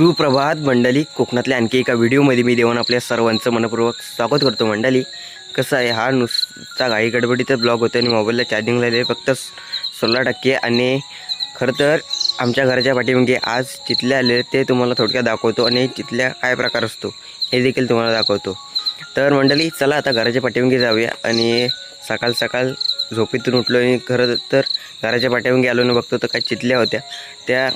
सुप्रभात मंडळी. कोकणातल्या आणखी एका व्हिडिओमध्ये मी देऊन आपल्या सर्वांचं मनपूर्वक स्वागत करतो मंडळी. कसं आहे हा नुसता घाई गडबडीचा ब्लॉग होतो आणि मोबाईलला चार्जिंग लागले फक्त सोळा टक्के आणि खरं तर आमच्या घराच्या पाठीमागे आज चितल्या आले ते तुम्हाला थोडक्यात दाखवतो आणि चितल्या काय प्रकार असतो हे देखील तुम्हाला दाखवतो. तर मंडळी चला आता घराच्या पाठीमागे जाऊया आणि सकाळ सकाळ झोपेतून उठलो आणि खरं तर घराच्या पाठीमागे गेलो ना बघतो तर काही चितल्या होत्या. त्या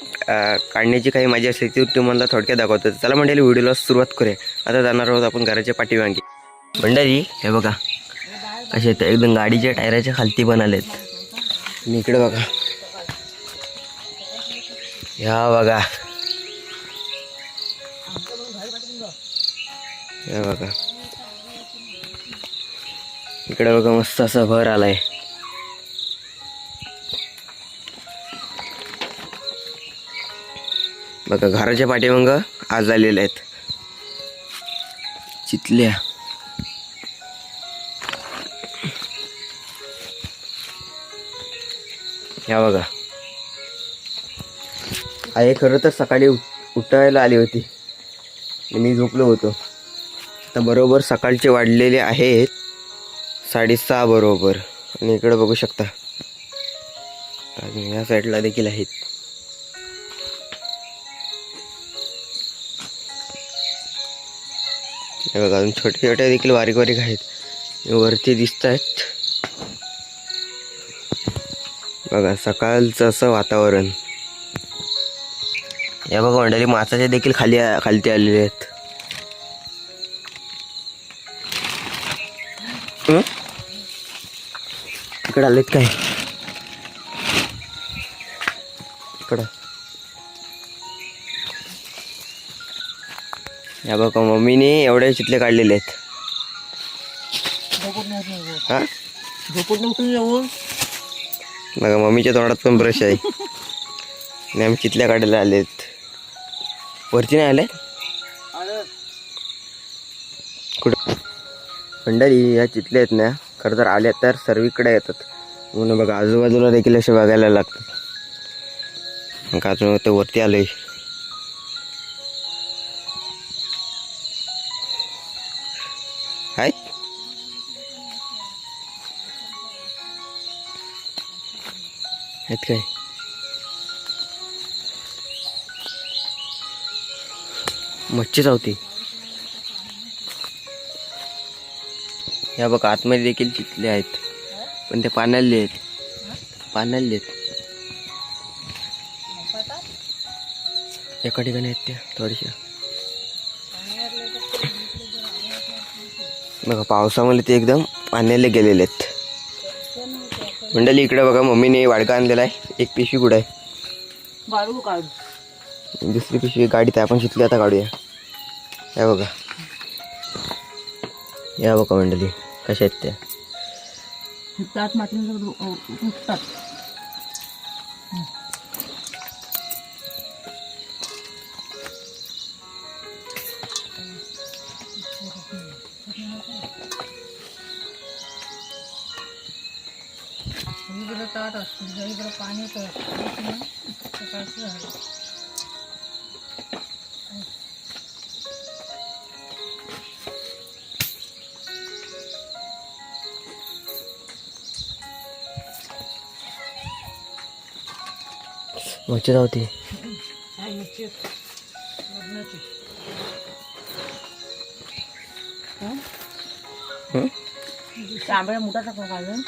काढण्याची काही मजा असते ती तुम्हाला थोडक्यात दाखवतो. चला मंडळी व्हिडिओला सुरुवात करूया. आता जाणार आहोत आपण घराच्या पाठीमागे. मंडळी हे बघा. असे तर एकदम गाडीच्या टायराच्या खालती पण आलेत. आणि इकडे बघा. ह्या बघा. हे बघा. इकडे बघा मस्त असा भर आलाय. बघा घराच्या पाठीमाग आज आलेले आहेत. चितल्या ह्या बघा. आई खरं तर सकाळी उठ- उठायला आली होती. मी झोपलो होतो. आता बरोबर सकाळचे वाढलेले आहेत साडेसहा बरोबर. आणि इकडं बघू शकता. आणि या साईडला देखील आहेत. हे बघा अजून छोटे छोटे देखील बारीक बारीक आहेत. वरती दिसत आहेत बघा सकाळचं असं वातावरण. या बघा मंडळी मासाचे देखील खाली खालती आलेले आहेत. इकडे आलेत काय? इकडं. या बघा मम्मीने एवढे चितले काढलेले आहेत. हा? बघा मम्मीच्या तोंडात पण ब्रश आहे. आणि आम्ही चितल्या काढायला आलेत वरती नाही आले? कुठं? मंडळी या चितल्या आहेत ना. खरं तर आल्या तर सर्वीकडे येतात. म्हणून बघा आजूबाजूला देखील असे बघायला लागतात. मग अजून ते वरती आलोय. आहेत आहेत काय मच्छी चावती या बघा आतमध्ये देखील चितले आहेत. पण ते पाण्याले आहेत. पाण्याले आहेत. एका ठिकाणी आहेत त्या थोड्याशा बघा पावसामुळे ते एकदम पाण्याला गेलेले आहेत. मंडळी इकडे बघा मम्मीने वाडका आणलेला आहे. एक पिशवी कुठं आहे? दुसरी पिशवी गाडीत आहे आपण शिकली आता काढूया. या बघा. या बघा मंडळी कशा आहेत त्या? ताट असतो इकडे पाणी येतं सकाळचं झालं. मच्छी काय मच्छी तांबड्या मोठा टाका काढून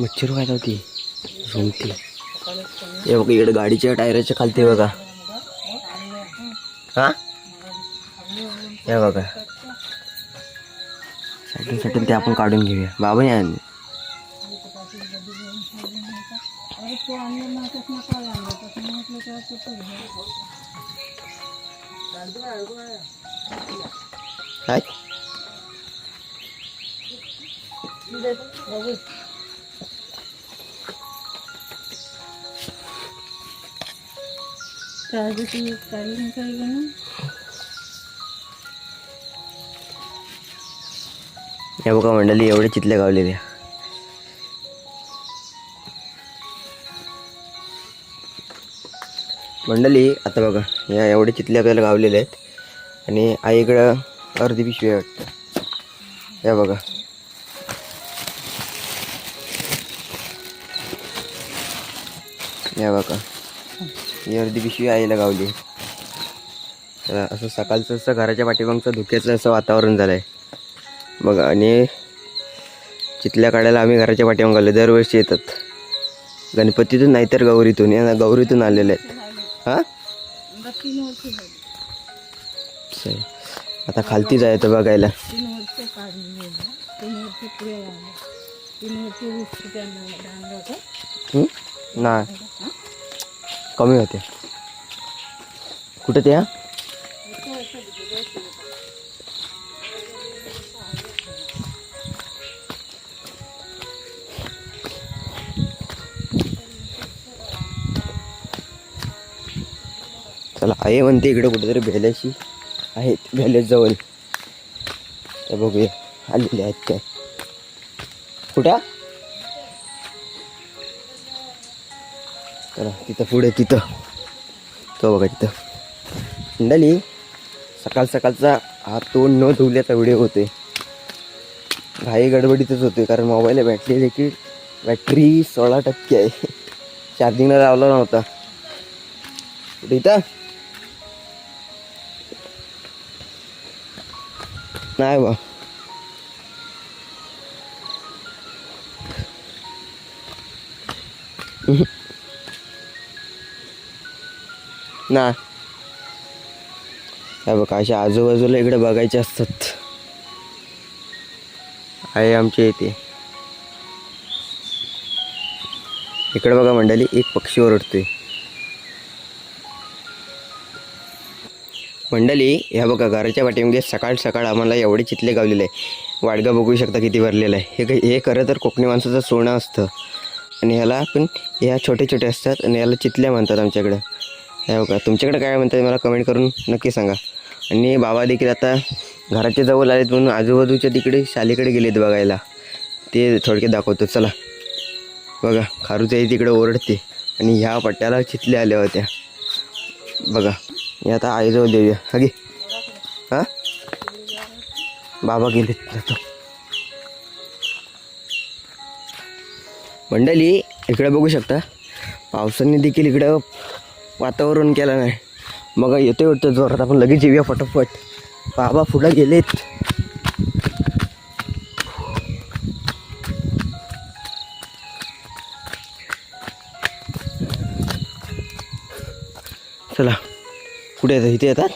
मच्छर काय होती. झोंबती. हे बघा इकडे गाडीच्या टायराच्या खालती बघा. हा? हे बघा. साठून साठून ते आपण काढून घेऊया. बाबा या. काय? बघू. काही काही बघा मंडळी एवढे चितले गावलेले. मंडळी आता बघा या एवढे चितले आपल्याला गावलेले आहेत. आणि आईकडं अर्धी पिशवी आहे वाटतं. या बघा. या बघा. ही अर्धी पिशवी आईला गावली. तर असं सकाळचं असं घराच्या पाठीमागचं धुक्याचं असं वातावरण झालं आहे बघा आणि चितल्या काढायला आम्ही घराच्या पाठीमाग आलो. दरवर्षी येतात. गणपतीतून नाहीतर गौरीतून या गौरीतून आलेले आहेत. हां? आता आता खालती जायचं बघायला. आहे. नाही. कमी होते. कुठं त्या चला आहे म्हणते इकडे कुठेतरी भेल्याशी आहेत भेल्याजवळ बघूया आलेले आहेत काय. कुठं? चला तिथं पुढे तिथं. तो बघा तिथं. मंडळी सकाळ सकाळचा हा तोंड न धुवल्याचा व्हिडिओ होते घाई गडबडीतच होते कारण मोबाईलला बॅटरी देखील बॅटरी सोळा टक्के आहे. चार्जिंगला लावला नव्हता. कुठे इथं? नाही बा. ना. काय बघा अशा आजूबाजूला इकडे बघायचे असतात. आहे आमच्या इथे. इकडे बघा मंडळी एक पक्षी ओरडतोय. मंडळी ह्या बघा घराच्या पाठीमध्ये सकाळ सकाळ आम्हाला एवढे चितले गावलेले आहे. वाडगा बघू शकता किती भरलेलं आहे. हे काही- हे खरं तर कोकणी माणसाचं सोनं असतं. आणि ह्याला पण ह्या छोटे छोटे असतात आणि याला चितल्या म्हणतात आमच्याकडं. हो का तुमच्याकडे काय म्हणतात मला कमेंट करून नक्की सांगा. आणि बाबा देखील आता घराच्या जवळ आलेत म्हणून आजूबाजूच्या तिकडे शालीकडे गेलेत बघायला. ते थोडक्यात दाखवतो चला. बघा खारूचाही तिकडे ओरडते आणि ह्या पट्ट्याला चितल्या आल्या होत्या. बघा हे आता आईजवळ देऊया. हा हां? बाबा गेलेत जातो. मंडळी इकडे बघू शकता पावसाने देखील इकडं वातावरण केलं नाही. मग येतोय वाटतं जोरात. आपण लगेच येऊया फटाफट. बाबा पुढं गेलेत. चला. कुठे येतात? इथे येतात?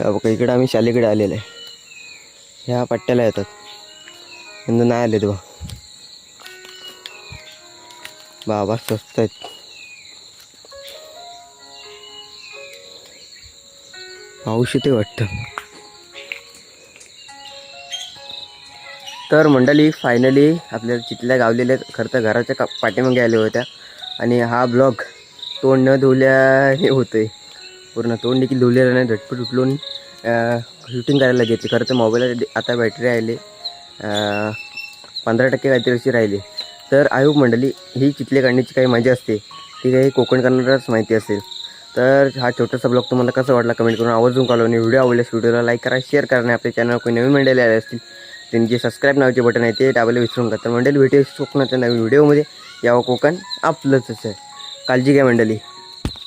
बघा इकडे आम्ही शालेकडे आलेलो आहे. ह्या पट्ट्याला येतात. नाही आले बा बाबा स्वस्त आहेत. पाऊस येते वाटतं. तर मंडळी फायनली आपल्याला चितल्या गावलेल्या खरं तर घराच्या का पाठीमागे आल्या होत्या. आणि हा ब्लॉग तोंड न धुवल्याने होतोय. पूर्ण तोंड देखील धुवलेलं नाही झटपट उठलून शूटिंग करायला घेतली. खरं तर मोबाईलला आता बॅटरी राहिली. पंधरा टक्के काहीतरी अशी राहिली. तर आयोग मंडळी ही चितले काढण्याची काही मजा असते. ती काही कोकण करणारच माहिती असेल. तर हा छोटासा ब्लॉग तुम्हाला कसा वाटला कमेंट करून आवर्जून कॉल आणि व्हिडिओ आवडल्यास व्हिडिओला लाईक करा शेअर करा आणि आपल्या चॅनल कोणी नवीन मंडळी आले असतील त्यांचे सबस्क्राईब नावाचे बटन आहे ते दाबायला विसरून नका. तर मंडळी भेटू कोकणाच्या नवीन व्हिडिओमध्ये. यावं कोकण आपलंच आहे काळजी घ्या मंडळी.